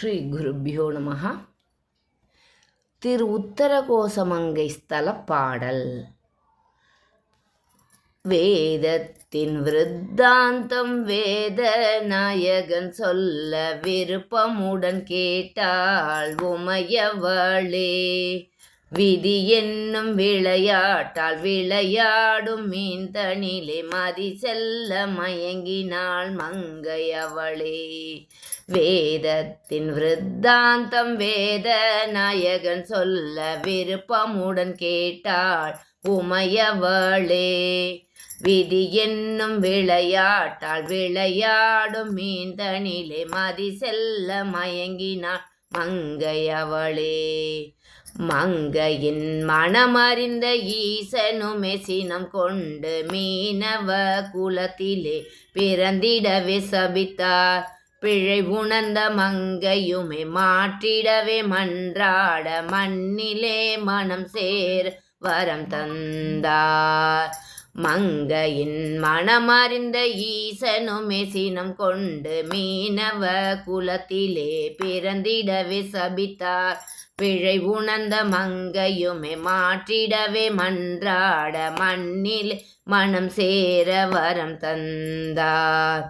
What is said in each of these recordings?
ஸ்ரீ குருப்பியோ நமஹா. திரு உத்தரகோசமங்கை ஸ்தல பாடல். வேதத்தின் விருத்தாந்தம் வேத நாயகன் சொல்ல விருப்பமுடன் கேட்டாள் உமையவளே. விதி என்னும் விளையாட்டால் விளையாடும் மீன் தனிலே மதி செல்ல மயங்கினாள் மங்கை அவளே. வேதத்தின் விருத்தாந்தம் வேத நாயகன் சொல்ல விருப்பமுடன் கேட்டாள் உமையவளே. விதி என்னும் விளையாட்டால் விளையாடும் மீன் தனிலே மதி செல்ல மயங்கினாள் மங்கையவளே. மங்கையின் மனமறிந்த ஈசனுமே சினம் கொண்டு மீனவ குலத்திலே பிறந்திடவே சபித்தார் பிழை உணர்ந்த மங்கையுமே மாற்றிடவே மன்றாட மண்ணிலே மனம் சேர் வரம் தந்தார். மங்கையின் மனமறிந்த ஈசனுமே சினம் கொண்டு மீனவ குலத்திலே பிறந்திடவே சபித்தார் பிழை உணர்ந்த மங்கையுமே மாற்றிடவே மன்றாட மண்ணில் மனம் சேர வரம் தந்தார்.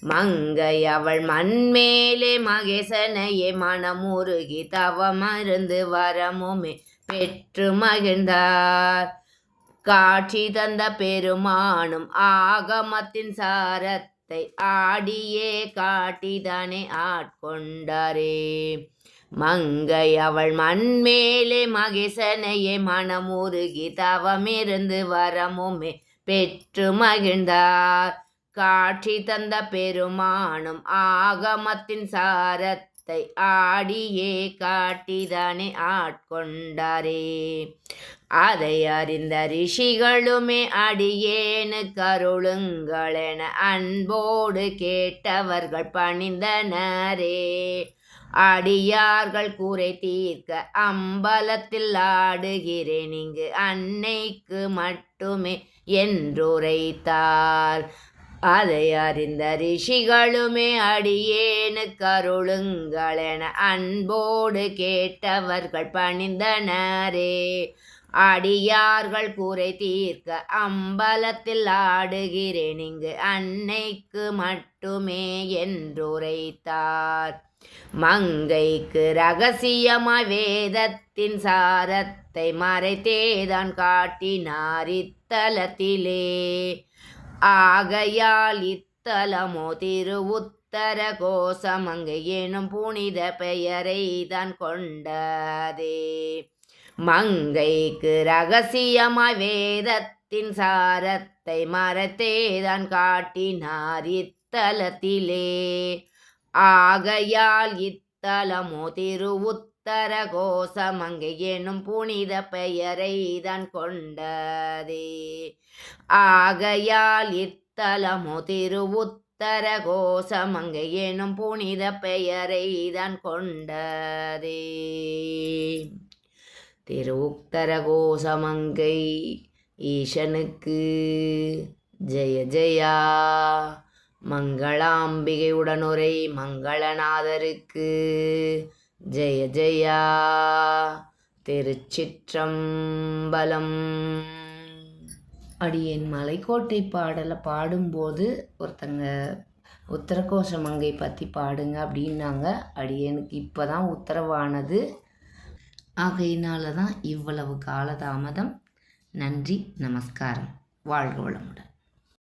மங்கை அவள் மண்மேலே மகேசனையே மனமுருகி தவமருந்து வரமுமே பெற்று மகிழ்ந்தார். காட்சி தந்த பெருமானும் ஆகமத்தின் சாரத்தை ஆடியே காட்டிதானே ஆட்கொண்டாரே. மங்கை அவள் மண்மேலே மகேசனையே மனமுருகி தவமிருந்து வரமுமே பெற்று மகிழ்ந்தார். காட்சி தந்த பெருமானும் ஆகமத்தின் சாரத்தை ஆடியே காட்டிதானே ஆட்கொண்டாரே. அதை அறிந்த ரிஷிகளுமே அடியேனு கருளுங்களென அன்போடு கேட்டவர்கள் பணிந்தனரே. அடியார்கள் கூரை தீர்க்க அம்பலத்தில் ஆடுகிறேன் இங்கு அன்னைக்கு மட்டுமே என்றுரைத்தார். அதை அறிந்த ரிஷிகளுமே அடியேனு கருளுங்களென அன்போடு கேட்டவர்கள் பணிந்தனரே. அடியார்கள் கூரை தீர்க்க அம்பலத்தில் ஆடுகிறேன் இங்கு அன்னைக்கு மட்டுமே என்றுரைத்தார். மங்கைக்கு ரகசியமாய் வேதத்தின் சாரத்தை மறைத்தேதான் காட்டினார் இத்தலத்திலே. ஆகையால் இத்தலமோ திரு உத்தர கோசமங்கை எனும் புனித பெயரை தான் கொண்டதே. மங்கைக்கு ரகசியமாய் வேதத்தின் சாரத்தை மறைத்தேதான் காட்டினார் இத்தலத்திலே. ஆகையால் இத்தலமோ திரு தரகோசமங்கை எனும் புனித பெயரை தான் கொண்டதே. ஆகையால் இத்தலமோ திரு கோசமங்கை எனும் புனித பெயரை தான் கொண்டதே. திரு கோசமங்கை ஈசனுக்கு ஜெய ஜெயா. மங்களாம்பிகையுடனுரை மங்களநாதருக்கு ஜெய ஜெயா திருச்சிற்றம்பலம். அடியேன் மலைக்கோட்டை பாடலை பாடும்போது ஒருத்தங்க உத்தரகோஷ மங்கை பற்றி பாடுங்க அப்படின்னாங்க. அடியேனுக்கு இப்போ தான் உத்தரவானது. ஆகையினால தான் இவ்வளவு காலதாமதம். நன்றி நமஸ்காரம். வாழ்க வளமுடன்.